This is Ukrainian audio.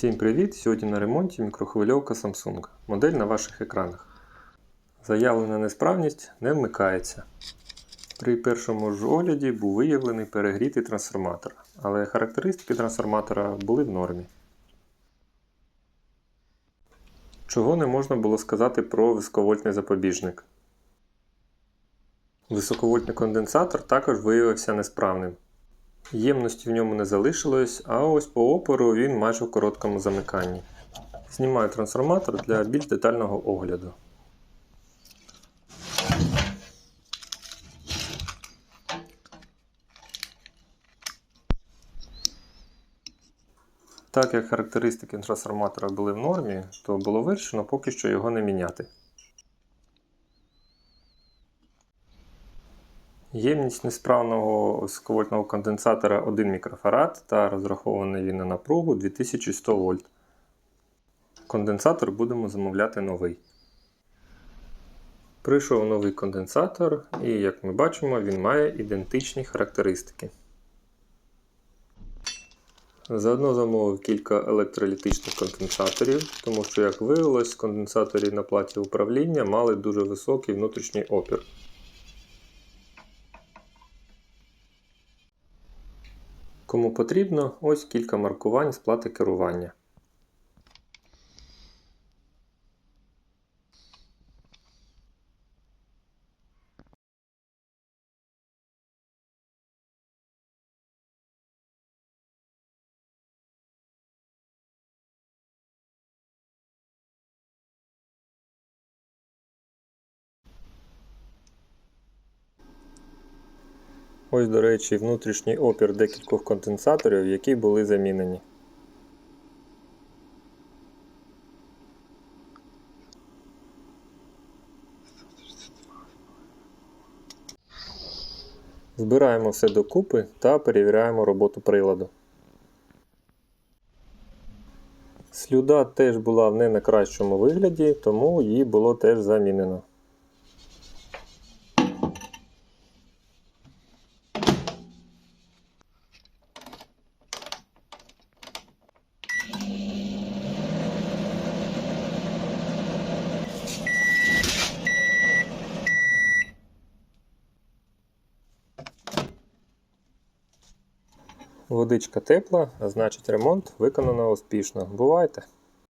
Всім привіт! Сьогодні на ремонті мікрохвильовка Samsung. Модель на ваших екранах. Заявлена несправність не вмикається. При першому ж огляді був виявлений перегрітий трансформатор, але характеристики трансформатора були в нормі. Чого не можна було сказати про високовольтний запобіжник. Високовольтний конденсатор також виявився несправним. Ємності в ньому не залишилось, а ось по опору він майже в короткому замиканні. Знімаю трансформатор для більш детального огляду. Так як характеристики трансформатора були в нормі, то було вирішено поки що його не міняти. Ємність несправного високовольтного конденсатора 1 мікрофарад та розрахований він на напругу 2100 вольт. Конденсатор будемо замовляти новий. Прийшов новий конденсатор, і, як ми бачимо, він має ідентичні характеристики. Заодно замовив кілька електролітичних конденсаторів, тому що, як виявилось, конденсаторі на платі управління мали дуже високий внутрішній опір. Кому потрібно, ось кілька маркувань з плати керування. Ось, до речі, внутрішній опір декількох конденсаторів, які були замінені. Збираємо все докупи та перевіряємо роботу приладу. Слюда теж була не на кращому вигляді, тому її було теж замінено. Водичка тепла, значить ремонт виконано успішно. Бувайте!